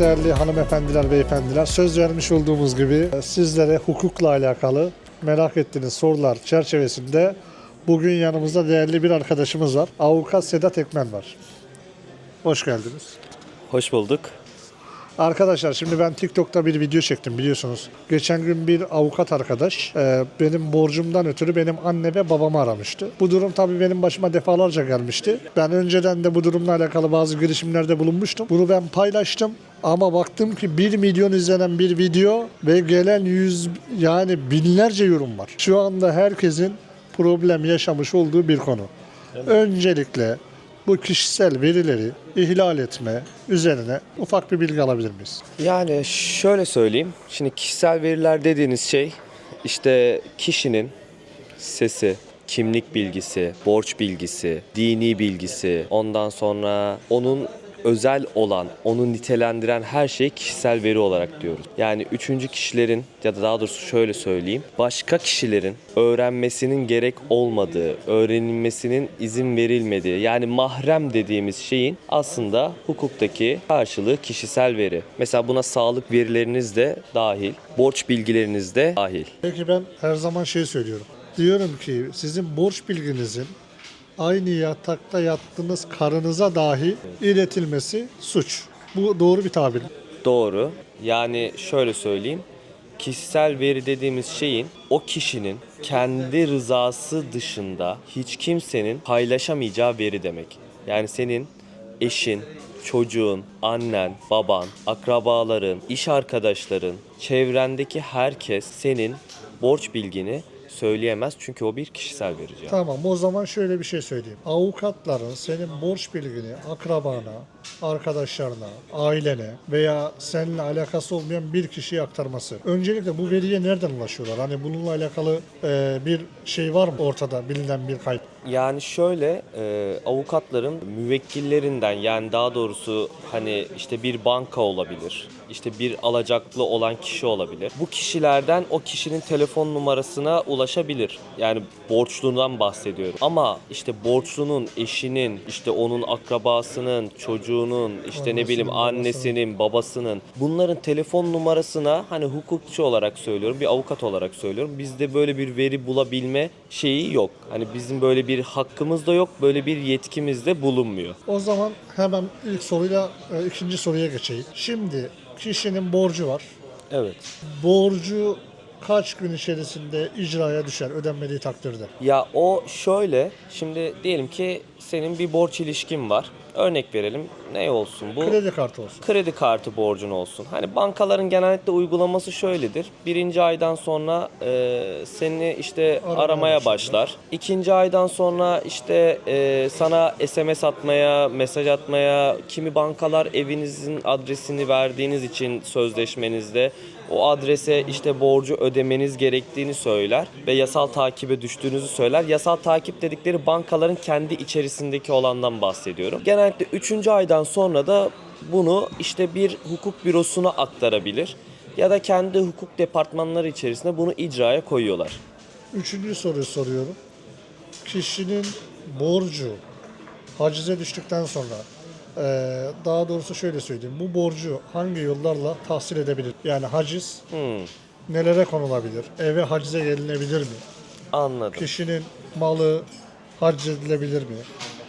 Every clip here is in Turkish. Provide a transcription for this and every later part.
değerli hanımefendiler, beyefendiler. Söz vermiş olduğumuz gibi e, sizlere hukukla alakalı merak ettiğiniz sorular çerçevesinde bugün yanımızda değerli bir arkadaşımız var. Avukat Sedat Ekmen var. Hoş geldiniz. Hoş bulduk. Arkadaşlar şimdi ben TikTok'ta bir video çektim biliyorsunuz. Geçen gün bir avukat arkadaş e, benim borcumdan ötürü benim anne ve babamı aramıştı. Bu durum tabii benim başıma defalarca gelmişti. Ben önceden de bu durumla alakalı bazı girişimlerde bulunmuştum. Bunu ben paylaştım. Ama baktım ki 1 milyon izlenen bir video ve gelen yüz yani binlerce yorum var. Şu anda herkesin problem yaşamış olduğu bir konu. Öncelikle bu kişisel verileri ihlal etme üzerine ufak bir bilgi alabilir miyiz? Yani şöyle söyleyeyim. Şimdi kişisel veriler dediğiniz şey işte kişinin sesi, kimlik bilgisi, borç bilgisi, dini bilgisi, ondan sonra onun özel olan, onu nitelendiren her şey kişisel veri olarak diyoruz. Yani üçüncü kişilerin ya da daha doğrusu şöyle söyleyeyim. Başka kişilerin öğrenmesinin gerek olmadığı, öğrenilmesinin izin verilmediği yani mahrem dediğimiz şeyin aslında hukuktaki karşılığı kişisel veri. Mesela buna sağlık verileriniz de dahil, borç bilgileriniz de dahil. Peki ben her zaman şey söylüyorum. Diyorum ki sizin borç bilginizin aynı yatakta yattığınız karınıza dahi iletilmesi suç. Bu doğru bir tabir. Doğru. Yani şöyle söyleyeyim. Kişisel veri dediğimiz şeyin o kişinin kendi rızası dışında hiç kimsenin paylaşamayacağı veri demek. Yani senin eşin, çocuğun, annen, baban, akrabaların, iş arkadaşların, çevrendeki herkes senin borç bilgini söyleyemez çünkü o bir kişisel veri. Tamam o zaman şöyle bir şey söyleyeyim. Avukatların senin borç bilgini akrabana, arkadaşlarına, ailene veya seninle alakası olmayan bir kişiye aktarması. Öncelikle bu veriye nereden ulaşıyorlar? Hani bununla alakalı e, bir şey var mı ortada bilinen bir kayıp? Yani şöyle e, avukatların müvekkillerinden yani daha doğrusu hani işte bir banka olabilir. işte bir alacaklı olan kişi olabilir. Bu kişilerden o kişinin telefon numarasına ulaşabilir. Yani borçlundan bahsediyorum. Ama işte borçlunun eşinin, işte onun akrabasının, çocuğunun, işte ne bileyim Annesinin, babasının bunların telefon numarasına hani hukukçu olarak söylüyorum, bir avukat olarak söylüyorum. Bizde böyle bir veri bulabilme şeyi yok. Hani bizim böyle bir hakkımız da yok, böyle bir yetkimiz de bulunmuyor. O zaman hemen ilk soruyla e, ikinci soruya geçeyim. Şimdi kişinin borcu var. Evet. Borcu kaç gün içerisinde icraya düşer ödenmediği takdirde? Ya o şöyle, şimdi diyelim ki senin bir borç ilişkin var. Örnek verelim. Ne olsun bu? Kredi kartı olsun. kredi kartı borcun olsun. Hani bankaların genellikle uygulaması şöyledir. Birinci aydan sonra e, seni işte Aramaya aramaya başlar. İkinci aydan sonra işte e, sana SMS atmaya, mesaj atmaya, kimi bankalar evinizin adresini verdiğiniz için sözleşmenizde o adrese işte borcu ödemeniz gerektiğini söyler ve yasal takibe düştüğünüzü söyler. Yasal takip dedikleri bankaların kendi içerisindeki olandan bahsediyorum. Genellikle 3. aydan sonra da bunu işte bir hukuk bürosuna aktarabilir ya da kendi hukuk departmanları içerisinde bunu icraya koyuyorlar. Üçüncü soruyu soruyorum. Kişinin borcu hacize düştükten sonra e, daha doğrusu şöyle söyleyeyim. Bu borcu hangi yollarla tahsil edebilir? Yani haciz Hmm, nelere konulabilir? Eve hacize gelinebilir mi? anladım. Kişinin malı haciz edilebilir mi?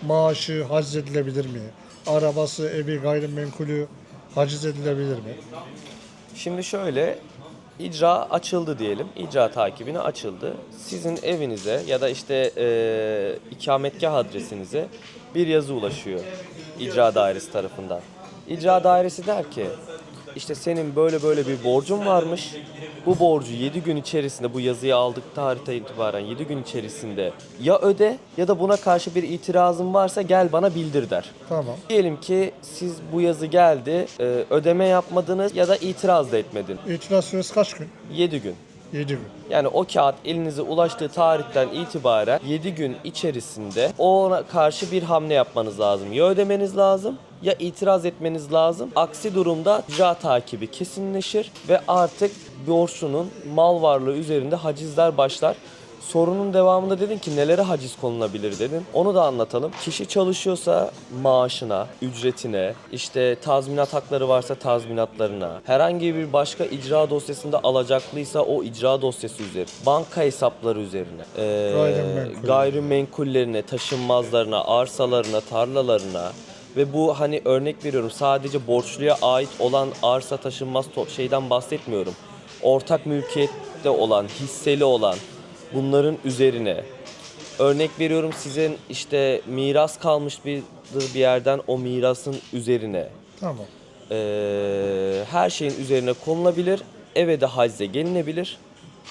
Maaşı haciz edilebilir mi? Arabası, evi, gayrimenkulü haciz edilebilir mi? Şimdi şöyle icra açıldı diyelim. İcra takibine açıldı. Sizin evinize ya da işte e, ikametgah adresinize bir yazı ulaşıyor icra dairesi tarafından. İcra dairesi der ki işte senin böyle böyle bir borcun varmış. Bu borcu 7 gün içerisinde bu yazıyı aldık tarihten itibaren 7 gün içerisinde ya öde ya da buna karşı bir itirazın varsa gel bana bildir der. Tamam. Diyelim ki siz bu yazı geldi, e, ödeme yapmadınız ya da itiraz da etmedin. İtiraz süresi kaç gün? 7 gün. 7 gün. Yani o kağıt elinize ulaştığı tarihten itibaren 7 gün içerisinde ona karşı bir hamle yapmanız lazım. Ya ödemeniz lazım ya itiraz etmeniz lazım. Aksi durumda icra takibi kesinleşir ve artık borçlunun mal varlığı üzerinde hacizler başlar. Sorunun devamında dedin ki nelere haciz konulabilir dedin. Onu da anlatalım. Kişi çalışıyorsa maaşına, ücretine, işte tazminat hakları varsa tazminatlarına, herhangi bir başka icra dosyasında alacaklıysa o icra dosyası üzeri, banka hesapları üzerine, Gayrimenkul. gayrimenkullerine, taşınmazlarına, arsalarına, tarlalarına ve bu hani örnek veriyorum sadece borçluya ait olan arsa taşınmaz şeyden bahsetmiyorum. Ortak mülkiyette olan, hisseli olan bunların üzerine örnek veriyorum sizin işte miras kalmış bir bir yerden o mirasın üzerine Tamam. ee, her şeyin üzerine konulabilir. Eve de hacze gelinebilir.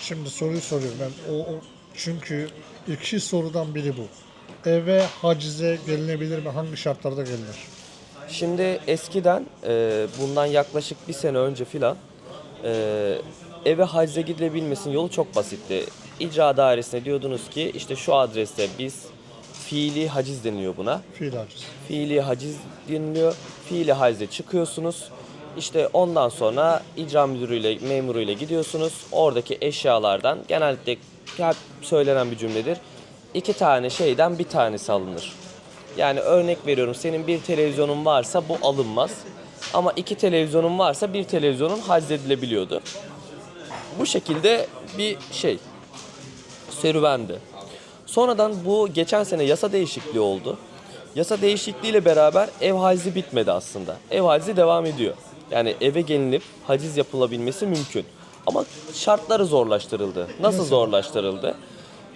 Şimdi soruyu soruyorum ben. O, o çünkü iki sorudan biri bu. Eve hacize gelinebilir mi? Hangi şartlarda gelinir? Şimdi eskiden e, bundan yaklaşık bir sene önce filan e, eve hacze gidilebilmesinin yolu çok basitti. İcra dairesine diyordunuz ki işte şu adreste biz fiili haciz deniliyor buna. Fiil haciz. Fiili haciz deniliyor. Fiili hacize çıkıyorsunuz. İşte ondan sonra icra müdürüyle, memuruyla gidiyorsunuz. Oradaki eşyalardan genellikle hep söylenen bir cümledir. İki tane şeyden bir tanesi alınır. Yani örnek veriyorum senin bir televizyonun varsa bu alınmaz. Ama iki televizyonun varsa bir televizyonun haczedilebiliyordu. Bu şekilde bir şey serüvendi. Sonradan bu geçen sene yasa değişikliği oldu. Yasa değişikliğiyle beraber ev hacizi bitmedi aslında. Ev hacizi devam ediyor. Yani eve gelinip haciz yapılabilmesi mümkün. Ama şartları zorlaştırıldı. Nasıl zorlaştırıldı?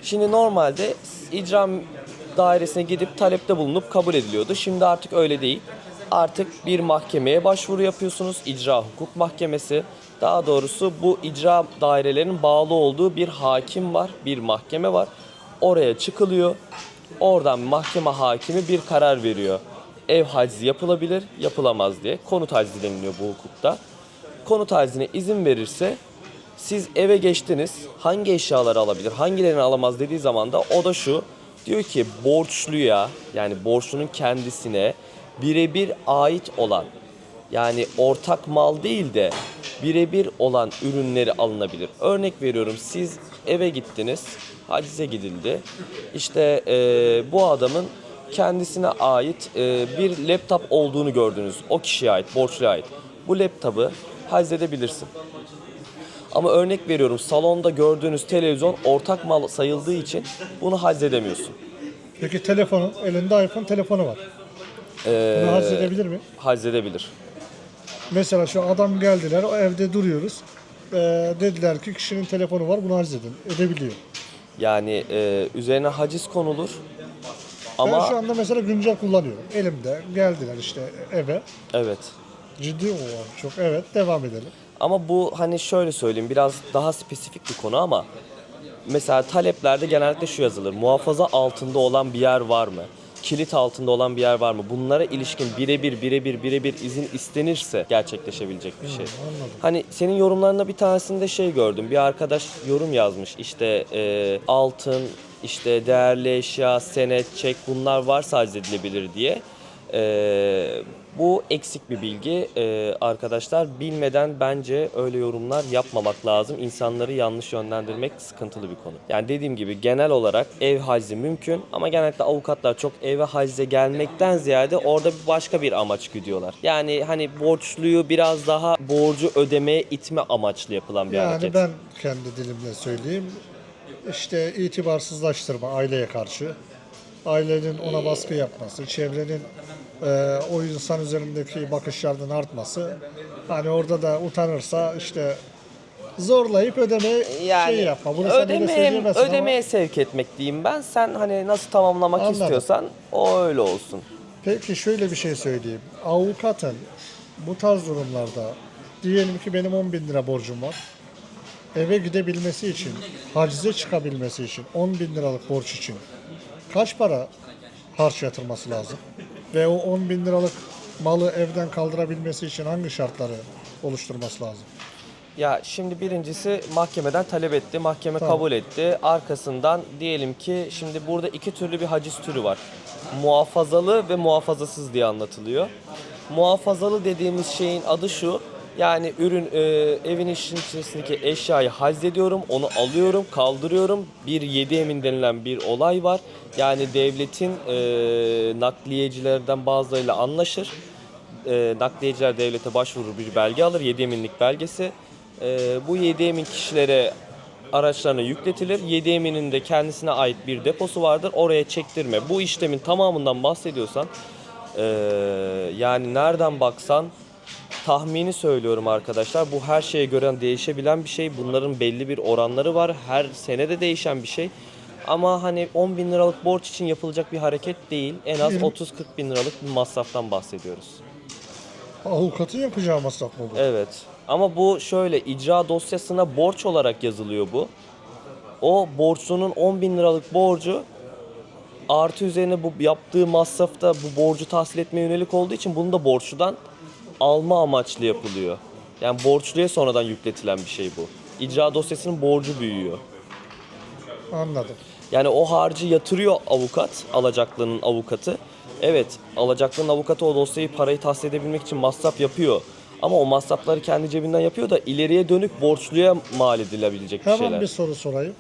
Şimdi normalde icra dairesine gidip talepte bulunup kabul ediliyordu. Şimdi artık öyle değil. Artık bir mahkemeye başvuru yapıyorsunuz. İcra hukuk mahkemesi. Daha doğrusu bu icra dairelerinin bağlı olduğu bir hakim var, bir mahkeme var. Oraya çıkılıyor. Oradan mahkeme hakimi bir karar veriyor. Ev hacizi yapılabilir, yapılamaz diye. Konut hacizi deniliyor bu hukukta. Konut hacizine izin verirse siz eve geçtiniz. Hangi eşyaları alabilir, hangilerini alamaz dediği zaman da o da şu. Diyor ki borçluya yani borçlunun kendisine birebir ait olan yani ortak mal değil de birebir olan ürünleri alınabilir. Örnek veriyorum siz eve gittiniz, hacize gidildi. İşte eee, bu adamın kendisine ait eee, bir laptop olduğunu gördünüz. O kişiye ait, borçluya ait. Bu laptopu hacizedebilirsin. Ama örnek veriyorum salonda gördüğünüz televizyon ortak mal sayıldığı için bunu haczedemiyorsun. Peki telefonun, elinde iPhone telefonu var. Ee, Bunu haciz edebilir mi? Haczedebilir. Mesela şu adam geldiler, o evde duruyoruz. Ee, dediler ki kişinin telefonu var, bunu haciz edin. Edebiliyor. Yani e, üzerine haciz konulur. ben şu Ama anda mesela güncel kullanıyorum. Elimde geldiler işte eve. evet. Ciddi o çok. Evet, devam edelim. Ama bu hani şöyle söyleyeyim biraz daha spesifik bir konu ama mesela taleplerde genellikle şu yazılır. Muhafaza altında olan bir yer var mı? Kilit altında olan bir yer var mı? Bunlara ilişkin birebir birebir birebir izin istenirse gerçekleşebilecek bir şey. Hani senin yorumlarında bir tanesinde şey gördüm. Bir arkadaş yorum yazmış. İşte e, altın, işte değerli eşya, senet, çek bunlar varsa edilebilir diye. Ee, bu eksik bir bilgi Ee, arkadaşlar. Bilmeden bence öyle yorumlar yapmamak lazım. İnsanları yanlış yönlendirmek sıkıntılı bir konu. Yani dediğim gibi genel olarak ev hacizi mümkün ama genellikle avukatlar çok eve hacize gelmekten ziyade orada bir başka bir amaç güdüyorlar. Yani hani borçluyu biraz daha borcu ödemeye itme amaçlı yapılan bir Yani hareket. ben kendi dilimle söyleyeyim. İşte itibarsızlaştırma aileye karşı. Ailenin ona baskı yapması, çevrenin e, o insan üzerindeki bakışlarının artması. Hani orada da utanırsa işte zorlayıp ödeme şey yapma. Bunu sen öyle ödemeye, ama- ödemeye sevk etmek diyeyim ben. Sen hani nasıl tamamlamak Anladım. istiyorsan o öyle olsun. Peki şöyle bir şey söyleyeyim. Avukatın bu tarz durumlarda diyelim ki benim 10 bin lira borcum var. Eve gidebilmesi için, hacize çıkabilmesi için 10 bin liralık borç için kaç para harç yatırması lazım? Ve o 10 bin liralık malı evden kaldırabilmesi için hangi şartları oluşturması lazım? Ya şimdi birincisi mahkemeden talep etti, mahkeme Tamam. kabul etti. Arkasından diyelim ki şimdi burada iki türlü bir haciz türü var. Muhafazalı ve muhafazasız diye anlatılıyor. Muhafazalı dediğimiz şeyin adı şu. Yani ürün e, evin işin içerisindeki eşyayı haczediyorum, onu alıyorum, kaldırıyorum. Bir 7 emin denilen bir olay var. Yani devletin e, nakliyecilerden bazılarıyla anlaşır. E, nakliyeciler devlete başvurur bir belge alır, 7 eminlik belgesi. E, bu 7 emin kişilere araçlarına yükletilir. 7 eminin de kendisine ait bir deposu vardır. Oraya çektirme. Bu işlemin tamamından bahsediyorsan e, yani nereden baksan tahmini söylüyorum arkadaşlar. Bu her şeye göre değişebilen bir şey. Bunların belli bir oranları var. Her sene de değişen bir şey. Ama hani 10 bin liralık borç için yapılacak bir hareket değil. En az Yirmi- 30-40 bin liralık bir masraftan bahsediyoruz. Avukatın yapacağı masraf mı bu? Evet. Ama bu şöyle icra dosyasına borç olarak yazılıyor bu. O borçlunun 10 bin liralık borcu artı üzerine bu yaptığı masrafta bu borcu tahsil etmeye yönelik olduğu için bunu da borçludan alma amaçlı yapılıyor. Yani borçluya sonradan yükletilen bir şey bu. İcra dosyasının borcu büyüyor. Anladım. Yani o harcı yatırıyor avukat, alacaklının avukatı. Evet, alacaklının avukatı o dosyayı parayı tahsil edebilmek için masraf yapıyor. Ama o masrafları kendi cebinden yapıyor da ileriye dönük borçluya mal edilebilecek bir Hemen şeyler. bir soru sorayım.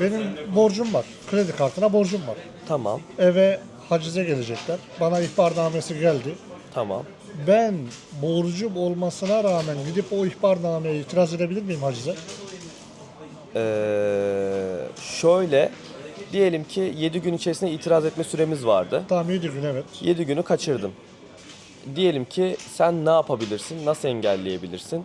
Benim borcum var. Kredi kartına borcum var. Tamam, Eve hacize gelecekler. Bana ihbarnamesi geldi. tamam. Ben borcum olmasına rağmen gidip o ihbarnameye itiraz edebilir miyim hacize? Ee, şöyle, diyelim ki 7 gün içerisinde itiraz etme süremiz vardı. Tamam 7 gün evet. 7 günü kaçırdım. Diyelim ki sen ne yapabilirsin, nasıl engelleyebilirsin?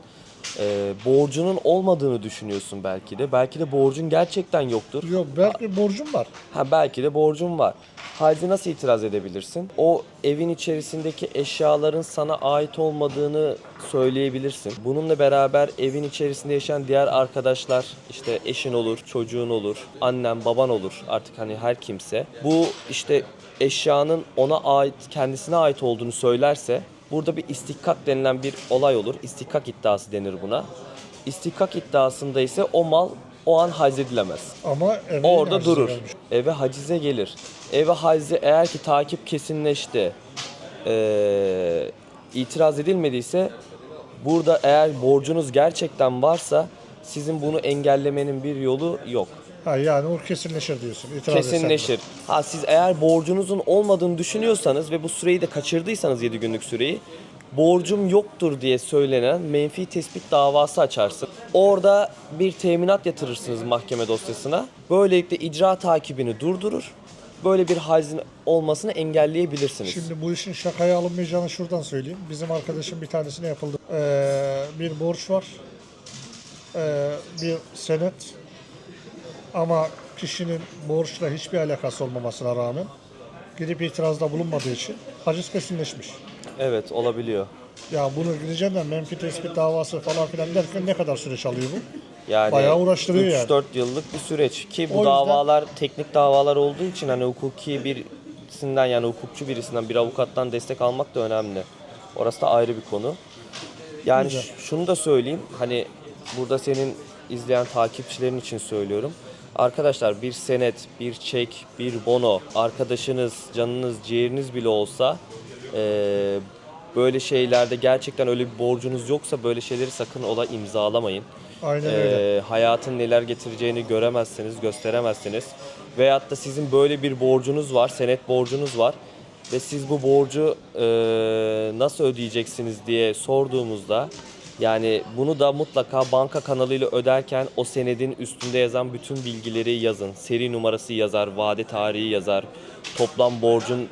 Ee, borcunun olmadığını düşünüyorsun belki de. Belki de borcun gerçekten yoktur. Yok belki borcum var. Ha belki de borcun var. Halde nasıl itiraz edebilirsin? O evin içerisindeki eşyaların sana ait olmadığını söyleyebilirsin. Bununla beraber evin içerisinde yaşayan diğer arkadaşlar, işte eşin olur, çocuğun olur, annen, baban olur artık hani her kimse. Bu işte eşyanın ona ait, kendisine ait olduğunu söylerse burada bir istihkak denilen bir olay olur. İstihkak iddiası denir buna. İstihkak iddiasında ise o mal o an hazedilemez. Ama eve Orada durur. gelmiş. Eve hacize gelir. Eve hacize eğer ki takip kesinleşti, eee, itiraz edilmediyse burada eğer borcunuz gerçekten varsa sizin bunu engellemenin bir yolu yok. Ha yani o kesinleşir diyorsun. İtiraz etsen de. Kesinleşir. Ha siz eğer borcunuzun olmadığını düşünüyorsanız ve bu süreyi de kaçırdıysanız 7 günlük süreyi borcum yoktur diye söylenen menfi tespit davası açarsın. Orada bir teminat yatırırsınız mahkeme dosyasına. Böylelikle icra takibini durdurur. Böyle bir hazin olmasını engelleyebilirsiniz. Şimdi bu işin şakaya alınmayacağını şuradan söyleyeyim. Bizim arkadaşın bir tanesine yapıldı. Ee, bir borç var. Ee, bir senet. Ama kişinin borçla hiçbir alakası olmamasına rağmen gidip itirazda bulunmadığı için haciz kesinleşmiş. Evet olabiliyor. Ya bunu gideceğim de menfi tespit davası falan filan derken ne kadar süreç alıyor bu? Yani Bayağı uğraştırıyor yani. 3-4 yıllık bir süreç ki bu O yüzden- davalar teknik davalar olduğu için hani hukuki birisinden yani hukukçu birisinden bir avukattan destek almak da önemli. Orası da ayrı bir konu. Yani ş- şunu da söyleyeyim hani burada senin izleyen takipçilerin için söylüyorum. Arkadaşlar bir senet, bir çek, bir bono, arkadaşınız, canınız, ciğeriniz bile olsa eee, böyle şeylerde gerçekten öyle bir borcunuz yoksa böyle şeyleri sakın ola imzalamayın. Aynen öyle. Ee, hayatın neler getireceğini göremezsiniz, gösteremezsiniz. Veyahut da sizin böyle bir borcunuz var, senet borcunuz var ve siz bu borcu e, nasıl ödeyeceksiniz diye sorduğumuzda yani bunu da mutlaka banka kanalıyla öderken o senedin üstünde yazan bütün bilgileri yazın. Seri numarası yazar, vade tarihi yazar, toplam borcun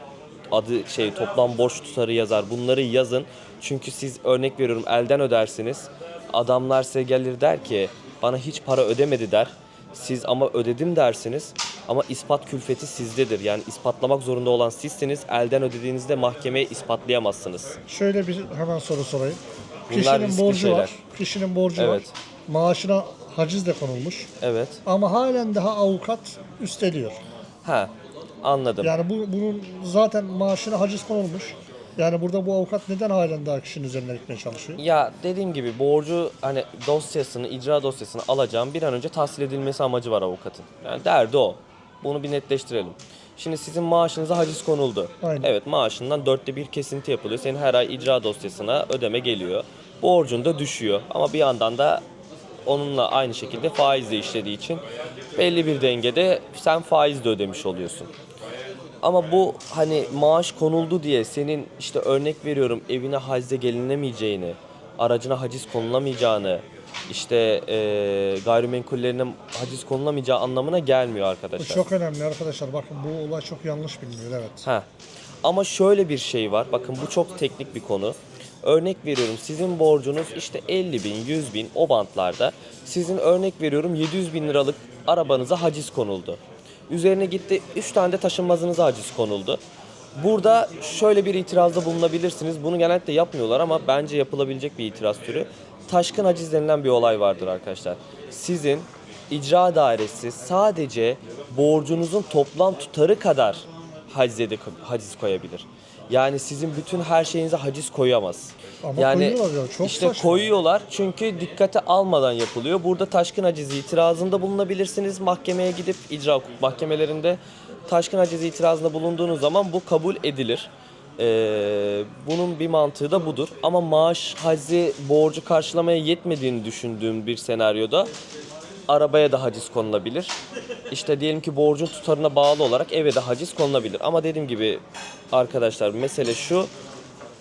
adı şey toplam borç tutarı yazar. Bunları yazın. Çünkü siz örnek veriyorum elden ödersiniz. Adamlar size gelir der ki bana hiç para ödemedi der. Siz ama ödedim dersiniz. Ama ispat külfeti sizdedir. Yani ispatlamak zorunda olan sizsiniz. Elden ödediğinizde mahkemeye ispatlayamazsınız. Şöyle bir hemen soru sorayım. Bunlar Kişinin riskli borcu şeyler. var. Kişinin borcu var. Evet. Maaşına haciz de konulmuş. Evet. Ama halen daha avukat üstleniyor. Ha anladım. Yani bu bunun zaten maaşına haciz konulmuş. Yani burada bu avukat neden halen daha kişinin üzerine gitmeye çalışıyor? Ya dediğim gibi borcu hani dosyasını, icra dosyasını alacağım bir an önce tahsil edilmesi amacı var avukatın. Yani derdi o. Bunu bir netleştirelim. Şimdi sizin maaşınıza haciz konuldu. Aynen. Evet maaşından dörtte bir kesinti yapılıyor. Senin her ay icra dosyasına ödeme geliyor. borcun da düşüyor. Ama bir yandan da onunla aynı şekilde faiz de işlediği için belli bir dengede sen faiz de ödemiş oluyorsun. Ama bu hani maaş konuldu diye senin işte örnek veriyorum evine hacde gelinemeyeceğini, aracına haciz konulamayacağını, işte e, gayrimenkullerine haciz konulamayacağı anlamına gelmiyor Bu arkadaşlar. çok önemli arkadaşlar. Bakın bu olay çok yanlış biliniyor evet. Ha. Ama şöyle bir şey var. Bakın bu çok teknik bir konu. Örnek veriyorum sizin borcunuz işte 50 bin, 100 bin o bantlarda. Sizin örnek veriyorum 700 bin liralık arabanıza haciz konuldu. Üzerine gitti 3 tane de taşınmazınıza haciz konuldu. Burada şöyle bir itirazda bulunabilirsiniz. Bunu genellikle yapmıyorlar ama bence yapılabilecek bir itiraz türü. Taşkın haciz denilen bir olay vardır arkadaşlar. Sizin icra dairesi sadece borcunuzun toplam tutarı kadar hacize de, haciz koyabilir. Yani sizin bütün her şeyinize haciz koyamaz. Ama yani koyuyorlar ya, çok işte saçma. koyuyorlar çünkü dikkate almadan yapılıyor. Burada taşkın hacizi itirazında bulunabilirsiniz. Mahkemeye gidip icra hukuk mahkemelerinde taşkın hacizi itirazında bulunduğunuz zaman bu kabul edilir. Ee, bunun bir mantığı da budur. Ama maaş hacizi borcu karşılamaya yetmediğini düşündüğüm bir senaryoda arabaya da haciz konulabilir. İşte diyelim ki borcun tutarına bağlı olarak eve de haciz konulabilir. Ama dediğim gibi arkadaşlar mesele şu.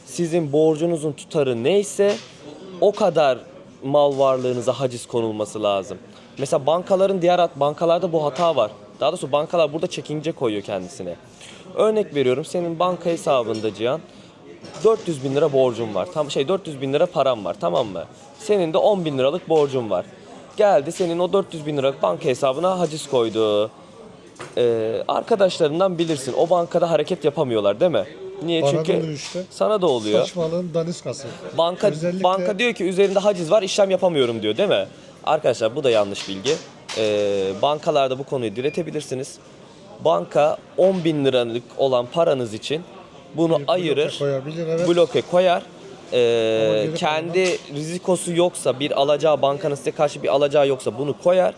Sizin borcunuzun tutarı neyse o kadar mal varlığınıza haciz konulması lazım. Mesela bankaların diğer bankalarda bu hata var. Daha doğrusu bankalar burada çekince koyuyor kendisine. Örnek veriyorum senin banka hesabında Cihan 400 bin lira borcun var. Tam şey 400 bin lira param var tamam mı? Senin de 10 bin liralık borcun var. Geldi senin o 400 bin liralık banka hesabına haciz koydu. Ee, arkadaşlarından bilirsin o bankada hareket yapamıyorlar değil mi? Niye? Bana Çünkü da oluyor işte. sana da oluyor. Saçmalığın daniskası. Banka Özellikle- banka diyor ki üzerinde haciz var işlem yapamıyorum diyor değil mi? Arkadaşlar bu da yanlış bilgi. Ee, bankalarda bu konuyu diretebilirsiniz. Banka 10 bin liralık olan paranız için bunu bloke ayırır, koyabilir, evet. bloke koyar. Geri kendi rizikosu yoksa bir alacağı bankanın size karşı bir alacağı yoksa bunu koyar.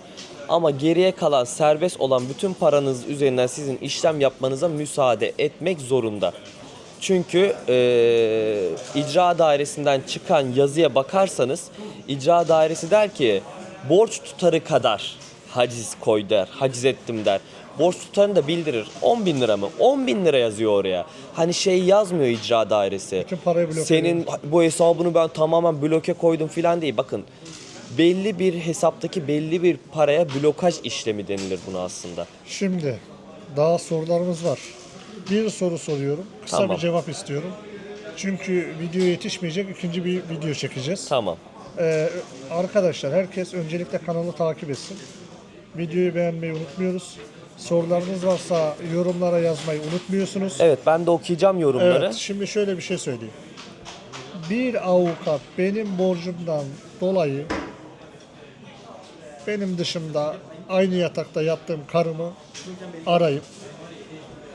Ama geriye kalan serbest olan bütün paranız üzerinden sizin işlem yapmanıza müsaade etmek zorunda. Çünkü eee, icra dairesinden çıkan yazıya bakarsanız icra dairesi der ki borç tutarı kadar haciz koy der, haciz ettim der. Borç tutarını da bildirir. 10 bin lira mı? 10 bin lira yazıyor oraya. Hani şey yazmıyor icra dairesi. Bütün parayı bloke Senin bu hesabını ben tamamen bloke koydum filan değil. Bakın belli bir hesaptaki belli bir paraya blokaj işlemi denilir buna aslında. Şimdi daha sorularımız var. Bir soru soruyorum. Kısa Tamam. bir cevap istiyorum. Çünkü video yetişmeyecek. ikinci bir video çekeceğiz. Tamam. Ee, arkadaşlar herkes öncelikle kanalı takip etsin. Videoyu beğenmeyi unutmuyoruz. Sorularınız varsa yorumlara yazmayı unutmuyorsunuz. Evet ben de okuyacağım yorumları. Evet, şimdi şöyle bir şey söyleyeyim. Bir avukat benim borcumdan dolayı benim dışımda aynı yatakta yattığım karımı arayıp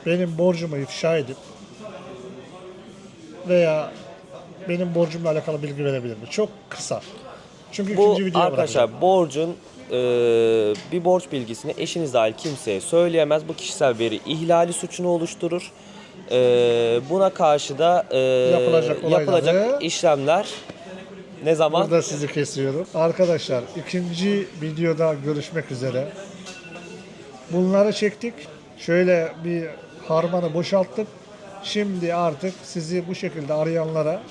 benim borcumu ifşa edip veya benim borcumla alakalı bilgi verebilir mi? Çok kısa. Çünkü Bu ikinci videoya arkadaşlar bırakacağım. borcun e, bir borç bilgisini eşiniz dahil kimseye söyleyemez. Bu kişisel veri ihlali suçunu oluşturur. E, buna karşı da e, Yapılacak yapılacak işlemler ne zaman? Burada sizi kesiyorum. Arkadaşlar ikinci videoda görüşmek üzere. Bunları çektik. Şöyle bir harmanı boşalttık. Şimdi artık sizi bu şekilde arayanlara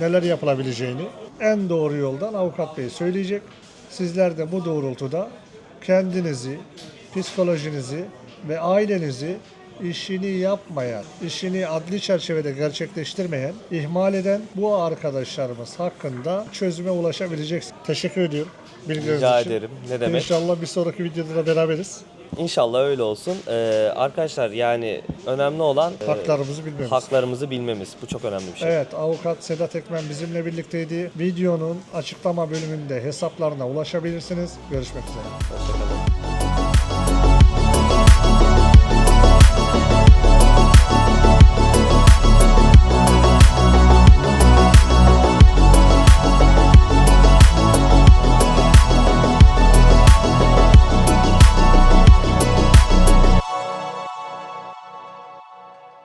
neler yapılabileceğini en doğru yoldan avukat bey söyleyecek. Sizler de bu doğrultuda kendinizi, psikolojinizi ve ailenizi işini yapmayan, işini adli çerçevede gerçekleştirmeyen, ihmal eden bu arkadaşlarımız hakkında çözüme ulaşabileceksiniz. Teşekkür ediyorum bilgileriniz Rica için. ederim. Ne demek? İnşallah bir sonraki videoda da beraberiz. İnşallah öyle olsun. E, arkadaşlar yani önemli olan e, Haklarımızı bilmemiz. haklarımızı bilmemiz. Bu çok önemli bir şey. Evet, avukat Sedat Ekmen bizimle birlikteydi. Videonun açıklama bölümünde hesaplarına ulaşabilirsiniz. Görüşmek üzere. Hoşçakalın.